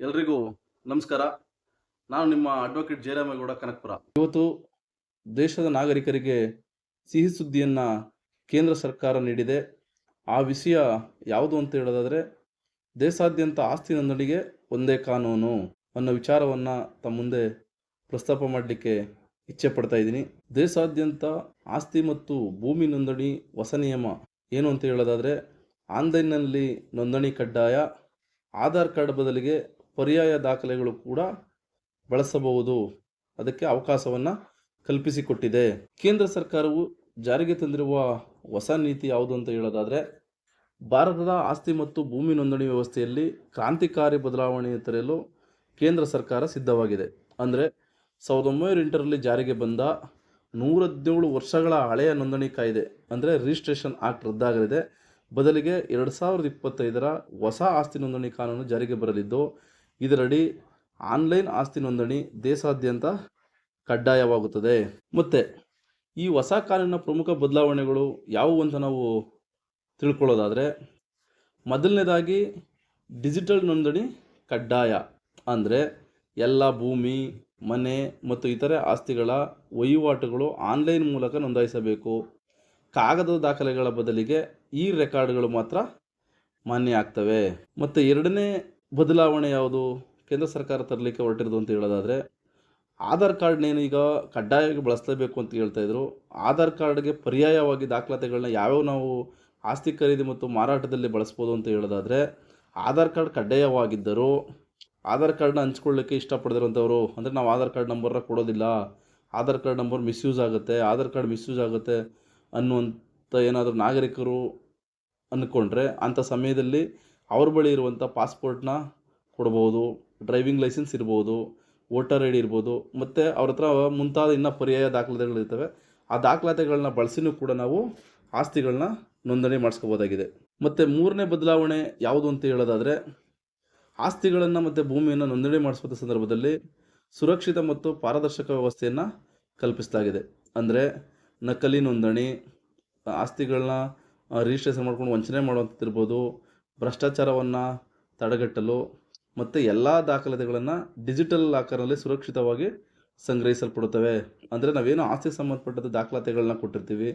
ಎಲ್ರಿಗೂ ನಮಸ್ಕಾರ. ನಾನು ನಿಮ್ಮ ಅಡ್ವೊಕೇಟ್ ಜಯರಾಮೇಗೌಡ, ಕನಕಪುರ. ಇವತ್ತು ದೇಶದ ನಾಗರಿಕರಿಗೆ ಸಿಹಿ ಸುದ್ದಿಯನ್ನು ಕೇಂದ್ರ ಸರ್ಕಾರ ನೀಡಿದೆ. ಆ ವಿಷಯ ಯಾವುದು ಅಂತ ಹೇಳೋದಾದರೆ, ದೇಶಾದ್ಯಂತ ಆಸ್ತಿ ನೋಂದಣಿಗೆ ಒಂದೇ ಕಾನೂನು ಅನ್ನೋ ವಿಚಾರವನ್ನು ತಮ್ಮ ಮುಂದೆ ಪ್ರಸ್ತಾಪ ಮಾಡಲಿಕ್ಕೆ ಇಚ್ಛೆ ಪಡ್ತಾ ಇದ್ದೀನಿ. ದೇಶಾದ್ಯಂತ ಆಸ್ತಿ ಮತ್ತು ಭೂಮಿ ನೋಂದಣಿ ಹೊಸ ನಿಯಮ ಏನು ಅಂತ ಹೇಳೋದಾದರೆ, ಆನ್ಲೈನ್ನಲ್ಲಿ ನೋಂದಣಿ ಕಡ್ಡಾಯ, ಆಧಾರ್ ಕಾರ್ಡ್ ಬದಲಿಗೆ ಪರ್ಯಾಯ ದಾಖಲೆಗಳು ಕೂಡ ಬಳಸಬಹುದು. ಅದಕ್ಕೆ ಅವಕಾಶವನ್ನು ಕಲ್ಪಿಸಿಕೊಟ್ಟಿದೆ. ಕೇಂದ್ರ ಸರ್ಕಾರವು ಜಾರಿಗೆ ತಂದಿರುವ ಹೊಸ ನೀತಿ ಯಾವುದು ಅಂತ ಹೇಳೋದಾದರೆ, ಭಾರತದ ಆಸ್ತಿ ಮತ್ತು ಭೂಮಿ ನೋಂದಣಿ ವ್ಯವಸ್ಥೆಯಲ್ಲಿ ಕ್ರಾಂತಿಕಾರಿ ಬದಲಾವಣೆ ತರಲು ಕೇಂದ್ರ ಸರ್ಕಾರ ಸಿದ್ಧವಾಗಿದೆ. ಅಂದರೆ ಸಾವಿರದ ಒಂಬೈನೂರ ಎಂಟರಲ್ಲಿ ಜಾರಿಗೆ ಬಂದ ನೂರ ಹದಿನೇಳು ವರ್ಷಗಳ ಹಳೆಯ ನೋಂದಣಿ ಕಾಯ್ದೆ, ಅಂದರೆ ರಿಜಿಸ್ಟ್ರೇಷನ್ ಆಕ್ಟ್ ರದ್ದಾಗಲಿದೆ. ಬದಲಿಗೆ ಎರಡು ಸಾವಿರದ ಇಪ್ಪತ್ತೈದರ ಹೊಸ ಆಸ್ತಿ ನೋಂದಣಿ ಕಾನೂನು ಜಾರಿಗೆ ಬರಲಿದ್ದು ಇದರಡಿ ಆನ್ಲೈನ್ ಆಸ್ತಿ ನೋಂದಣಿ ದೇಶಾದ್ಯಂತ ಕಡ್ಡಾಯವಾಗುತ್ತದೆ. ಮತ್ತು ಈ ಹೊಸ ಕಾನೂನಿನ ಪ್ರಮುಖ ಬದಲಾವಣೆಗಳು ಯಾವುವು ಅಂತ ನಾವು ತಿಳ್ಕೊಳ್ಳೋದಾದರೆ ಮೊದಲನೇದಾಗಿ ಡಿಜಿಟಲ್ ನೋಂದಣಿ ಕಡ್ಡಾಯ. ಅಂದರೆ ಎಲ್ಲ ಭೂಮಿ, ಮನೆ ಮತ್ತು ಇತರೆ ಆಸ್ತಿಗಳ ವಹಿವಾಟುಗಳು ಆನ್ಲೈನ್ ಮೂಲಕ ನೋಂದಾಯಿಸಬೇಕು. ಕಾಗದದ ದಾಖಲೆಗಳ ಬದಲಿಗೆ ಈ ರೆಕಾರ್ಡ್ಗಳು ಮಾತ್ರ ಮಾನ್ಯ ಆಗ್ತವೆ. ಮತ್ತು ಎರಡನೇ ಬದಲಾವಣೆ ಯಾವುದು? ಕೇಂದ್ರ ಸರ್ಕಾರ ತರಲಿಕ್ಕೆ ಹೊರಟಿರೋದು ಅಂತ ಹೇಳೋದಾದರೆ, ಆಧಾರ್ ಕಾರ್ಡ್ನೇನು ಈಗ ಕಡ್ಡಾಯವಾಗಿ ಬಳಸಲೇಬೇಕು ಅಂತ ಹೇಳ್ತಾ ಇದ್ರು. ಆಧಾರ್ ಕಾರ್ಡ್ಗೆ ಪರ್ಯಾಯವಾಗಿ ದಾಖಲಾತಿಗಳನ್ನ ಯಾವ್ಯಾವ ನಾವು ಆಸ್ತಿ ಖರೀದಿ ಮತ್ತು ಮಾರಾಟದಲ್ಲಿ ಬಳಸ್ಬೋದು ಅಂತ ಹೇಳೋದಾದರೆ, ಆಧಾರ್ ಕಾರ್ಡ್ ಕಡ್ಡಾಯವಾಗಿದ್ದರೂ, ಆಧಾರ್ ಕಾರ್ಡ್ನ ಹಂಚ್ಕೊಳ್ಳಿಕ್ಕೆ ಇಷ್ಟಪಡದಿರೋಂಥವ್ರು, ಅಂದರೆ ನಾವು ಆಧಾರ್ ಕಾರ್ಡ್ ನಂಬರ್ನ ಕೊಡೋದಿಲ್ಲ, ಆಧಾರ್ ಕಾರ್ಡ್ ನಂಬರ್ ಮಿಸ್ಯೂಸ್ ಆಗುತ್ತೆ, ಆಧಾರ್ ಕಾರ್ಡ್ ಮಿಸ್ಯೂಸ್ ಆಗುತ್ತೆ ಅನ್ನುವಂಥ ಏನಾದರೂ ನಾಗರಿಕರು ಅಂದ್ಕೊಂಡ್ರೆ ಅಂಥ ಸಮಯದಲ್ಲಿ ಅವ್ರ ಬಳಿ ಇರುವಂಥ ಪಾಸ್ಪೋರ್ಟ್ನ ಕೊಡ್ಬೋದು ಡ್ರೈವಿಂಗ್ ಲೈಸೆನ್ಸ್ ಇರ್ಬೋದು ವೋಟರ್ ಐ ಡಿ ಇರ್ಬೋದು, ಮತ್ತು ಅವ್ರ ಹತ್ರ ಮುಂತಾದ ಇನ್ನೂ ಪರ್ಯಾಯ ದಾಖಲಾತಿಗಳಿರ್ತವೆ ಆ ದಾಖಲಾತಿಗಳನ್ನ ಬಳಸಿನೂ ಕೂಡ ನಾವು ಆಸ್ತಿಗಳನ್ನ ನೋಂದಣಿ ಮಾಡಿಸ್ಕೋಬೋದಾಗಿದೆ. ಮತ್ತು ಮೂರನೇ ಬದಲಾವಣೆ ಯಾವುದು ಅಂತ ಹೇಳೋದಾದರೆ, ಆಸ್ತಿಗಳನ್ನು ಮತ್ತು ಭೂಮಿಯನ್ನು ನೋಂದಣಿ ಮಾಡಿಸುವಂಥ ಸಂದರ್ಭದಲ್ಲಿ ಸುರಕ್ಷಿತ ಮತ್ತು ಪಾರದರ್ಶಕ ವ್ಯವಸ್ಥೆಯನ್ನು ಕಲ್ಪಿಸಲಾಗಿದೆ ಅಂದರೆ ನಕಲಿ ನೋಂದಣಿ ಆಸ್ತಿಗಳನ್ನ ರಿಜಿಸ್ಟ್ರೇಷನ್ ಮಾಡ್ಕೊಂಡು ವಂಚನೆ ಮಾಡುವಂಥದ್ದಿರ್ಬೋದು ಭ್ರಷ್ಟಾಚಾರವನ್ನು ತಡೆಗಟ್ಟಲು ಮತ್ತು ಎಲ್ಲ ದಾಖಲಾತಿಗಳನ್ನು ಡಿಜಿಟಲ್ ಲಾಕರ್ನಲ್ಲಿ ಸುರಕ್ಷಿತವಾಗಿ ಸಂಗ್ರಹಿಸಲ್ಪಡುತ್ತವೆ. ಅಂದರೆ ನಾವೇನು ಆಸ್ತಿಗೆ ಸಂಬಂಧಪಟ್ಟಂಥ ದಾಖಲಾತಿಗಳನ್ನ ಕೊಟ್ಟಿರ್ತೀವಿ,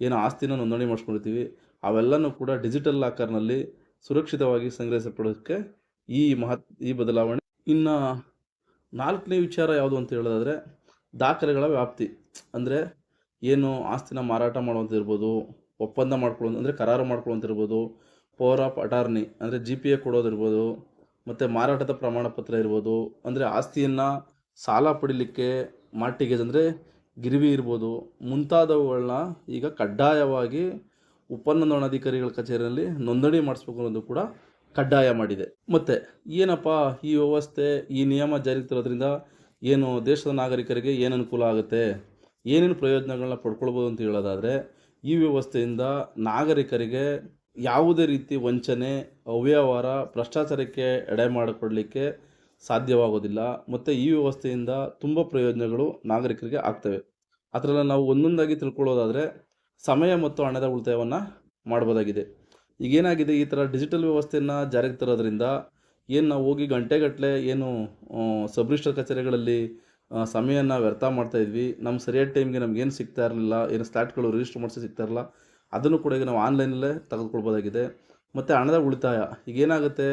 ಏನು ಆಸ್ತಿನ ನೋಂದಣಿ ಮಾಡಿಸ್ಕೊಂಡಿರ್ತೀವಿ, ಅವೆಲ್ಲನೂ ಕೂಡ ಡಿಜಿಟಲ್ ಲಾಕರ್ನಲ್ಲಿ ಸುರಕ್ಷಿತವಾಗಿ ಸಂಗ್ರಹಿಸಲ್ಪಡೋದಕ್ಕೆ ಈ ಮಹತ್, ಈ ಬದಲಾವಣೆ. ಇನ್ನು ನಾಲ್ಕನೇ ವಿಚಾರ ಯಾವುದು ಅಂತ ಹೇಳೋದಾದರೆ, ದಾಖಲೆಗಳ ವ್ಯಾಪ್ತಿ. ಅಂದರೆ ಏನು ಆಸ್ತಿನ ಮಾರಾಟ ಮಾಡುವಂತಿರ್ಬೋದು ಒಪ್ಪಂದ ಮಾಡ್ಕೊಳ್ಳೋ, ಅಂದರೆ ಕರಾರು ಮಾಡ್ಕೊಳ್ಳುವಂತಿರ್ಬೋದು ಪವರ್ ಆಫ್ ಅಟಾರ್ನಿ, ಅಂದರೆ ಜಿ ಪಿ ಎ ಕೊಡೋದಿರ್ಬೋದು, ಮತ್ತು ಮಾರಾಟದ ಪ್ರಮಾಣ ಪತ್ರ ಇರ್ಬೋದು, ಅಂದರೆ ಆಸ್ತಿಯನ್ನು ಸಾಲ ಪಡಿಲಿಕ್ಕೆ ಮಾರ್ಟಿಗೇಜ್ ಅಂದರೆ ಗಿರಿವಿ ಇರ್ಬೋದು ಮುಂತಾದವುಗಳನ್ನ ಈಗ ಕಡ್ಡಾಯವಾಗಿ ಉಪನೋಂದಣಾಧಿಕಾರಿಗಳ ಕಚೇರಿಯಲ್ಲಿ ನೋಂದಣಿ ಮಾಡಿಸ್ಬೇಕು ಅನ್ನೋದು ಕೂಡ ಕಡ್ಡಾಯ ಮಾಡಿದೆ. ಮತ್ತು ಏನಪ್ಪ ಈ ವ್ಯವಸ್ಥೆ, ಈ ನಿಯಮ ಜಾರಿಗೆ ತರೋದ್ರಿಂದ ಏನು ದೇಶದ ನಾಗರಿಕರಿಗೆ ಏನು ಅನುಕೂಲ ಆಗುತ್ತೆ, ಏನೇನು ಪ್ರಯೋಜನಗಳನ್ನ ಪಡ್ಕೊಳ್ಬೋದು ಅಂತ ಹೇಳೋದಾದರೆ, ಈ ವ್ಯವಸ್ಥೆಯಿಂದ ನಾಗರಿಕರಿಗೆ ಯಾವುದೇ ರೀತಿ ವಂಚನೆ, ಅವ್ಯವಹಾರ, ಭ್ರಷ್ಟಾಚಾರಕ್ಕೆ ಎಡೆ ಮಾಡಿಕೊಡಲಿಕ್ಕೆ ಸಾಧ್ಯವಾಗೋದಿಲ್ಲ. ಮತ್ತು ಈ ವ್ಯವಸ್ಥೆಯಿಂದ ತುಂಬ ಪ್ರಯೋಜನಗಳು ನಾಗರಿಕರಿಗೆ ಆಗ್ತವೆ. ಅದರಲ್ಲಿ ನಾವು ಒಂದೊಂದಾಗಿ ತಿಳ್ಕೊಳ್ಳೋದಾದರೆ ಸಮಯ ಮತ್ತು ಹಣದ ಉಳಿತಾಯವನ್ನು ಮಾಡ್ಬೋದಾಗಿದೆ. ಈಗೇನಾಗಿದೆ, ಈ ಥರ ಡಿಜಿಟಲ್ ವ್ಯವಸ್ಥೆಯನ್ನು ಜಾರಿಗೆ ತರೋದ್ರಿಂದ ಏನು ನಾವು ಹೋಗಿ ಗಂಟೆಗಟ್ಟಲೆ ಏನು ಸಬ್ ಕಚೇರಿಗಳಲ್ಲಿ ಸಮಯನ ವ್ಯರ್ಥ ಮಾಡ್ತಾಯಿದ್ವಿ ನಮ್ಮ ಸರಿಯಾದ ಟೈಮ್ಗೆ ನಮ್ಗೇನು ಸಿಗ್ತಾ ಇರಲಿಲ್ಲ, ಏನು ಸ್ಲಾಟ್ಗಳು ರಿಜಿಸ್ಟರ್ ಮಾಡಿಸಿ ಸಿಗ್ತಾ ಇರಲ್ಲ ಅದನ್ನು ಕೂಡ ಈಗ ನಾವು ಆನ್ಲೈನಲ್ಲೇ ತೆಗೆದುಕೊಳ್ಬೋದಾಗಿದೆ. ಮತ್ತು ಹಣದ ಉಳಿತಾಯ, ಈಗೇನಾಗುತ್ತೆ?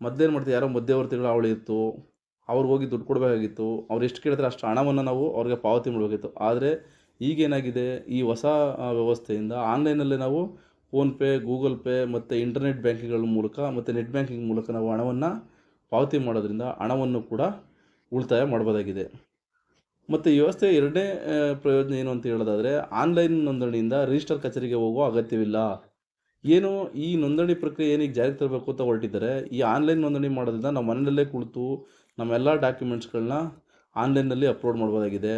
ಮೊದಲೇನು ಮಾಡ್ತೀವಿ ಯಾರೋ ಮಧ್ಯವರ್ತಿಗಳು ಅವಳಿ ಇತ್ತು ಅವ್ರಿಗೆ ಹೋಗಿ ದುಡ್ಡು ಕೊಡಬೇಕಾಗಿತ್ತು, ಅವ್ರು ಎಷ್ಟು ಕೇಳಿದ್ರೆ ಅಷ್ಟು ಹಣವನ್ನು ನಾವು ಅವ್ರಿಗೆ ಪಾವತಿ ಮಾಡಬೇಕಿತ್ತು. ಆದರೆ ಈಗೇನಾಗಿದೆ ಈ ಹೊಸ ವ್ಯವಸ್ಥೆಯಿಂದ ಆನ್ಲೈನಲ್ಲೇ ನಾವು ಫೋನ್ಪೇ ಗೂಗಲ್ ಪೇ ಮತ್ತು ಇಂಟರ್ನೆಟ್ ಬ್ಯಾಂಕಿಂಗ್ಗಳ ಮೂಲಕ ಮತ್ತು ನೆಟ್ ಬ್ಯಾಂಕಿಂಗ್ ಮೂಲಕ ನಾವು ಹಣವನ್ನು ಪಾವತಿ ಮಾಡೋದ್ರಿಂದ ಹಣವನ್ನು ಕೂಡ ಉಳಿತಾಯ ಮಾಡ್ಬೋದಾಗಿದೆ. ಮತ್ತು ವ್ಯವಸ್ಥೆ ಎರಡನೇ ಪ್ರಯೋಜನ ಏನು ಅಂತ ಹೇಳೋದಾದರೆ, ಆನ್ಲೈನ್ ನೋಂದಣಿಯಿಂದ ರಿಜಿಸ್ಟರ್ ಕಚೇರಿಗೆ ಹೋಗುವ ಅಗತ್ಯವಿಲ್ಲ. ಏನು ಈ ನೋಂದಣಿ ಪ್ರಕ್ರಿಯೆ ಏನಿಗೆ ಜಾರಿಗೆ ತರಬೇಕು ಅಂತ ಹೊರಟಿದ್ದಾರೆ, ಈ ಆನ್ಲೈನ್ ನೋಂದಣಿ ಮಾಡೋದ್ರಿಂದ ನಾವು ಮನೆಯಲ್ಲೇ ಕುಳಿತು ನಮ್ಮೆಲ್ಲ ಡಾಕ್ಯುಮೆಂಟ್ಸ್ಗಳನ್ನ ಆನ್ಲೈನ್ನಲ್ಲಿ ಅಪ್ಲೋಡ್ ಮಾಡ್ಬೋದಾಗಿದೆ.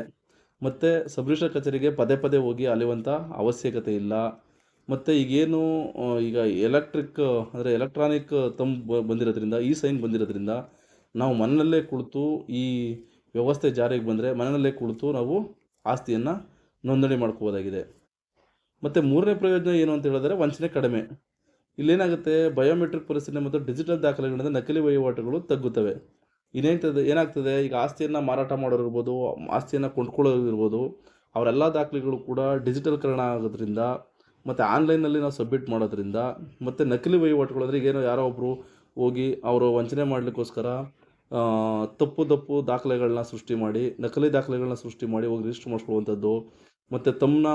ಮತ್ತು ಸಬ್ ರಿಜಿಸ್ಟರ್ ಕಚೇರಿಗೆ ಪದೇ ಪದೇ ಹೋಗಿ ಅಲೆಯುವಂಥ ಅವಶ್ಯಕತೆ ಇಲ್ಲ. ಮತ್ತು ಈಗೇನು ಈಗ ಎಲೆಕ್ಟ್ರಿಕ್, ಅಂದರೆ ಎಲೆಕ್ಟ್ರಾನಿಕ್ ತಂಬ್ ಬಂದಿರೋದ್ರಿಂದ ಈ ಸೈನ್ ಬಂದಿರೋದ್ರಿಂದ ನಾವು ಮನೆಯಲ್ಲೇ ಕುಳಿತು ಈ ವ್ಯವಸ್ಥೆ ಜಾರಿಗೆ ಬಂದರೆ ಮನೆಯಲ್ಲೇ ಕುಳಿತು ನಾವು ಆಸ್ತಿಯನ್ನು ನೋಂದಣಿ ಮಾಡ್ಕೋಬೋದಾಗಿದೆ. ಮತ್ತು ಮೂರನೇ ಪ್ರಯೋಜನ ಏನು ಅಂತ ಹೇಳಿದ್ರೆ ವಂಚನೆ ಕಡಿಮೆ. ಇಲ್ಲೇನಾಗುತ್ತೆ? ಬಯೋಮೆಟ್ರಿಕ್ ಪರಿಸ್ಥಿತಿ ಮತ್ತು ಡಿಜಿಟಲ್ ದಾಖಲೆಗಳಿಂದ ನಕಲಿ ವಹಿವಾಟುಗಳು ತಗ್ಗುತ್ತವೆ. ಇನ್ನೇನಾಗ್ತದೆ? ಏನಾಗ್ತದೆ? ಈಗ ಆಸ್ತಿಯನ್ನು ಮಾರಾಟ ಮಾಡೋರಿರ್ಬೋದು, ಆಸ್ತಿಯನ್ನು ಕೊಂಡ್ಕೊಳ್ಳೋರಿರ್ಬೋದು, ಅವರೆಲ್ಲ ದಾಖಲೆಗಳು ಕೂಡ ಡಿಜಿಟಲ್ಕರಣ ಆಗೋದ್ರಿಂದ, ಮತ್ತು ಆನ್ಲೈನಲ್ಲಿ ನಾವು ಸಬ್ಮಿಟ್ ಮಾಡೋದ್ರಿಂದ, ಮತ್ತು ನಕಲಿ ವಹಿವಾಟುಗಳು ಅಂದರೆ ಈಗೇನೋ ಯಾರೋ ಒಬ್ಬರು ಹೋಗಿ ಅವರು ವಂಚನೆ ಮಾಡಲಿಕ್ಕೋಸ್ಕರ ತಪ್ಪು ತಪ್ಪು ದಾಖಲೆಗಳನ್ನ ಸೃಷ್ಟಿ ಮಾಡಿ, ನಕಲಿ ದಾಖಲೆಗಳನ್ನ ಸೃಷ್ಟಿ ಮಾಡಿ ಹೋಗಿ ರಿಜಿಸ್ಟರ್ ಮಾಡಿಸ್ಕೊಳ್ಳುವಂಥದ್ದು ಮತ್ತು ತಮ್ಮನ್ನ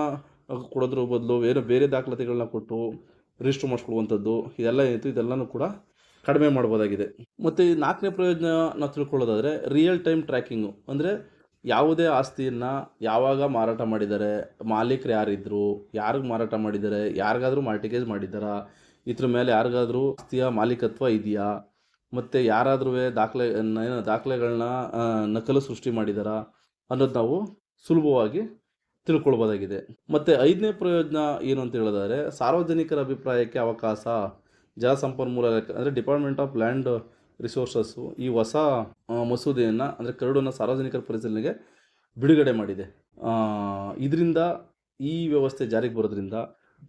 ಕೊಡೋದ್ರ ಬದಲು ಬೇರೆ ಬೇರೆ ದಾಖಲಾತಿಗಳನ್ನ ಕೊಟ್ಟು ರಿಜಿಸ್ಟರ್ ಮಾಡಿಸ್ಕೊಳ್ಳುವಂಥದ್ದು ಇದೆಲ್ಲ ಏನಿತ್ತು ಇದೆಲ್ಲನೂ ಕೂಡ ಕಡಿಮೆ ಮಾಡ್ಬೋದಾಗಿದೆ. ಮತ್ತು ನಾಲ್ಕನೇ ಪ್ರಯೋಜನ ನಾವು ತಿಳ್ಕೊಳ್ಳೋದಾದರೆ ರಿಯಲ್ ಟೈಮ್ ಟ್ರ್ಯಾಕಿಂಗು ಅಂದರೆ ಯಾವುದೇ ಆಸ್ತಿಯನ್ನು ಯಾವಾಗ ಮಾರಾಟ ಮಾಡಿದ್ದಾರೆ ಮಾಲೀಕರು ಯಾರಿದ್ದರು ಯಾರಿಗೆ ಮಾರಾಟ ಮಾಡಿದ್ದಾರೆ ಯಾರಿಗಾದರೂ ಮಾರ್ಟಿಗೇಜ್ ಮಾಡಿದ್ದಾರಾ, ಇದ್ರ ಮೇಲೆ ಯಾರಿಗಾದರೂ ಆಸ್ತಿಯ ಮಾಲೀಕತ್ವ ಇದೆಯಾ ಮತ್ತು ಯಾರಾದ್ರೂ ದಾಖಲೆ, ಏನು ದಾಖಲೆಗಳನ್ನ ನಕಲು ಸೃಷ್ಟಿ ಮಾಡಿದಾರಾ ಅನ್ನೋದು ನಾವು ಸುಲಭವಾಗಿ ತಿಳ್ಕೊಳ್ಬೋದಾಗಿದೆ. ಮತ್ತು ಐದನೇ ಪ್ರಯೋಜನ ಏನು ಅಂತ ಹೇಳಿದ್ರೆ ಸಾರ್ವಜನಿಕರ ಅಭಿಪ್ರಾಯಕ್ಕೆ ಅವಕಾಶ, ಜಲಸಂಪನ್ಮೂಲ ಅಂದರೆ ಡಿಪಾರ್ಟ್ಮೆಂಟ್ ಆಫ್ ಲ್ಯಾಂಡ್ ರಿಸೋರ್ಸಸ್ಸು ಈ ಹೊಸ ಮಸೂದೆಯನ್ನು, ಅಂದರೆ ಕರಡನ್ನು ಸಾರ್ವಜನಿಕರ ಪರಿಶೀಲನೆಗೆ ಬಿಡುಗಡೆ ಮಾಡಿದೆ. ಇದರಿಂದ ಈ ವ್ಯವಸ್ಥೆ ಜಾರಿಗೆ ಬರೋದ್ರಿಂದ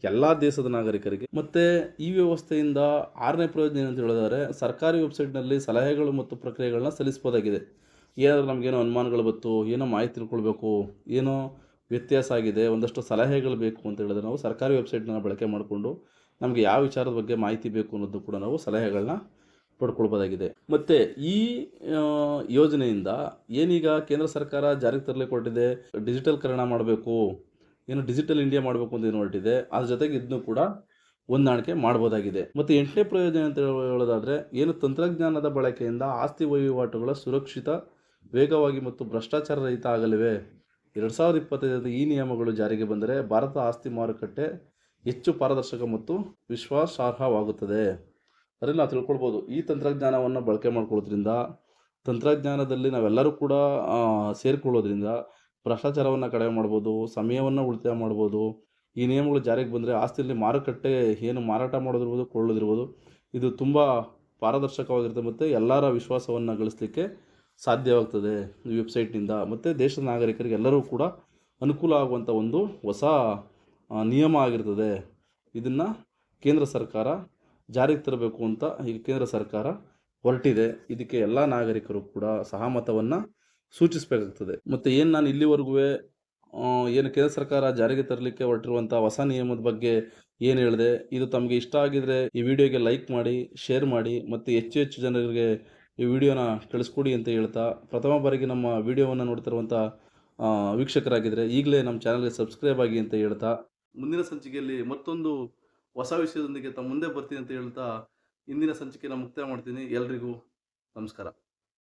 ಎಲ್ಲ ದೇಶದ ನಾಗರಿಕರಿಗೆ. ಮತ್ತೆ ಈ ವ್ಯವಸ್ಥೆಯಿಂದ ಆರನೇ ಪ್ರಯೋಜನ ಏನಂತ ಹೇಳಿದರೆ, ಸರ್ಕಾರಿ ವೆಬ್ಸೈಟ್ನಲ್ಲಿ ಸಲಹೆಗಳು ಮತ್ತು ಪ್ರಕ್ರಿಯೆಗಳನ್ನ ಸಲ್ಲಿಸ್ಬೋದಾಗಿದೆ ಏನಾದರೂ ನಮಗೇನೋ ಅನುಮಾನಗಳು ಬಂತು, ಏನೋ ಮಾಹಿತಿ ತಿಳ್ಕೊಳ್ಬೇಕು, ಏನೋ ವ್ಯತ್ಯಾಸ ಆಗಿದೆ, ಒಂದಷ್ಟು ಸಲಹೆಗಳು ಬೇಕು ಅಂತ ಹೇಳಿದ್ರೆ ನಾವು ಸರ್ಕಾರಿ ವೆಬ್ಸೈಟ್ನ ಬಳಕೆ ಮಾಡಿಕೊಂಡು ನಮಗೆ ಯಾವ ವಿಚಾರದ ಬಗ್ಗೆ ಮಾಹಿತಿ ಬೇಕು ಅನ್ನೋದು ಕೂಡ ನಾವು ಸಲಹೆಗಳನ್ನ ಪಡ್ಕೊಳ್ಬೋದಾಗಿದೆ ಮತ್ತು ಈ ಯೋಜನೆಯಿಂದ ಏನೀಗ ಕೇಂದ್ರ ಸರ್ಕಾರ ಜಾರಿಗೆ ತರಲಿಕ್ಕೆ ಕೊಟ್ಟಿದೆ, ಡಿಜಿಟಲ್ಕರಣ ಮಾಡಬೇಕು ಏನು ಡಿಜಿಟಲ್ ಇಂಡಿಯಾ ಮಾಡಬೇಕು ಅಂತ ಏನು ಹೊರಟಿದೆ. ಅದ್ರ ಜೊತೆಗೆ ಇದನ್ನು ಕೂಡ ಹೊಂದಾಣಿಕೆ ಮಾಡ್ಬೋದಾಗಿದೆ. ಮತ್ತು ಎಂಟನೇ ಪ್ರಯೋಜನ ಅಂತ ಹೇಳೋದಾದರೆ, ಏನು ತಂತ್ರಜ್ಞಾನದ ಬಳಕೆಯಿಂದ ಆಸ್ತಿ ವಹಿವಾಟುಗಳ ಸುರಕ್ಷಿತ, ವೇಗವಾಗಿ ಮತ್ತು ಭ್ರಷ್ಟಾಚಾರ ರಹಿತ ಆಗಲಿವೆ? ಎರಡು ಸಾವಿರದ ಇಪ್ಪತ್ತೈದರಿಂದ ಈ ನಿಯಮಗಳು ಜಾರಿಗೆ ಬಂದರೆ ಭಾರತ ಆಸ್ತಿ ಮಾರುಕಟ್ಟೆ ಹೆಚ್ಚು ಪಾರದರ್ಶಕ ಮತ್ತು ವಿಶ್ವಾಸಾರ್ಹವಾಗುತ್ತದೆ. ಅದರಲ್ಲಿ ನಾವು ತಿಳ್ಕೊಳ್ಬೋದು, ಈ ತಂತ್ರಜ್ಞಾನವನ್ನು ಬಳಕೆ ಮಾಡ್ಕೊಳ್ಳೋದ್ರಿಂದ, ತಂತ್ರಜ್ಞಾನದಲ್ಲಿ ನಾವೆಲ್ಲರೂ ಕೂಡ ಸೇರಿಕೊಳ್ಳೋದ್ರಿಂದ ಭ್ರಷ್ಟಾಚಾರವನ್ನು ಕಡಿಮೆ ಮಾಡ್ಬೋದು, ಸಮಯವನ್ನು ಉಳಿತಾಯ ಮಾಡ್ಬೋದು, ಈ ನಿಯಮಗಳು ಜಾರಿಗೆ ಬಂದರೆ ಆಸ್ತಿಯಲ್ಲಿ ಮಾರುಕಟ್ಟೆ ಏನು ಮಾರಾಟ ಮಾಡೋದಿರ್ಬೋದು, ಕೊಳ್ಳೋದಿರ್ಬೋದು, ಇದು ತುಂಬ ಪಾರದರ್ಶಕವಾಗಿರುತ್ತೆ ಮತ್ತು ಎಲ್ಲರ ವಿಶ್ವಾಸವನ್ನು ಗಳಿಸಲಿಕ್ಕೆ ಸಾಧ್ಯವಾಗ್ತದೆ ಈ ವೆಬ್ಸೈಟ್ನಿಂದ ಮತ್ತು ದೇಶದ ನಾಗರಿಕರಿಗೆ ಎಲ್ಲರೂ ಕೂಡ ಅನುಕೂಲ ಆಗುವಂಥ ಒಂದು ಹೊಸ ನಿಯಮ ಆಗಿರ್ತದೆ. ಇದನ್ನು ಕೇಂದ್ರ ಸರ್ಕಾರ ಜಾರಿಗೆ ತರಬೇಕು ಅಂತ ಈಗ ಕೇಂದ್ರ ಸರ್ಕಾರ ಹೊರಟಿದೆ. ಇದಕ್ಕೆ ಎಲ್ಲ ನಾಗರಿಕರು ಕೂಡ ಸಹಮತವನ್ನು ಸೂಚಿಸಬೇಕಾಗ್ತದೆ ಮತ್ತು ಏನು ನಾನು ಇಲ್ಲಿವರೆಗೂ ಏನು ಕೇಂದ್ರ ಸರ್ಕಾರ ಜಾರಿಗೆ ತರಲಿಕ್ಕೆ ಹೊರಟಿರುವಂಥ ಹೊಸ ನಿಯಮದ ಬಗ್ಗೆ ಏನು ಹೇಳಿದೆ, ಇದು ತಮಗೆ ಇಷ್ಟ ಆಗಿದ್ರೆ ಈ ವಿಡಿಯೋಗೆ ಲೈಕ್ ಮಾಡಿ, ಶೇರ್ ಮಾಡಿ, ಮತ್ತು ಹೆಚ್ಚು ಹೆಚ್ಚು ಜನರಿಗೆ ಈ ವಿಡಿಯೋನ ತಿಳಿಸ್ಕೊಡಿ ಅಂತ ಹೇಳ್ತಾ, ಪ್ರಥಮ ಬಾರಿಗೆ ನಮ್ಮ ವಿಡಿಯೋವನ್ನು ನೋಡ್ತಿರುವಂಥ ವೀಕ್ಷಕರಾಗಿದ್ದರೆ ಈಗಲೇ ನಮ್ಮ ಚಾನಲ್ಗೆ ಸಬ್ಸ್ಕ್ರೈಬ್ ಆಗಿ ಅಂತ ಹೇಳ್ತಾ, ಮುಂದಿನ ಸಂಚಿಕೆಯಲ್ಲಿ ಮತ್ತೊಂದು ಹೊಸ ವಿಷಯದೊಂದಿಗೆ ತಮ್ಮ ಮುಂದೆ ಬರ್ತೀನಿ ಅಂತ ಹೇಳ್ತಾ, ಇಂದಿನ ಸಂಚಿಕೆನ ಮುಕ್ತಾಯ ಮಾಡ್ತೀನಿ. ಎಲ್ರಿಗೂ ನಮಸ್ಕಾರ.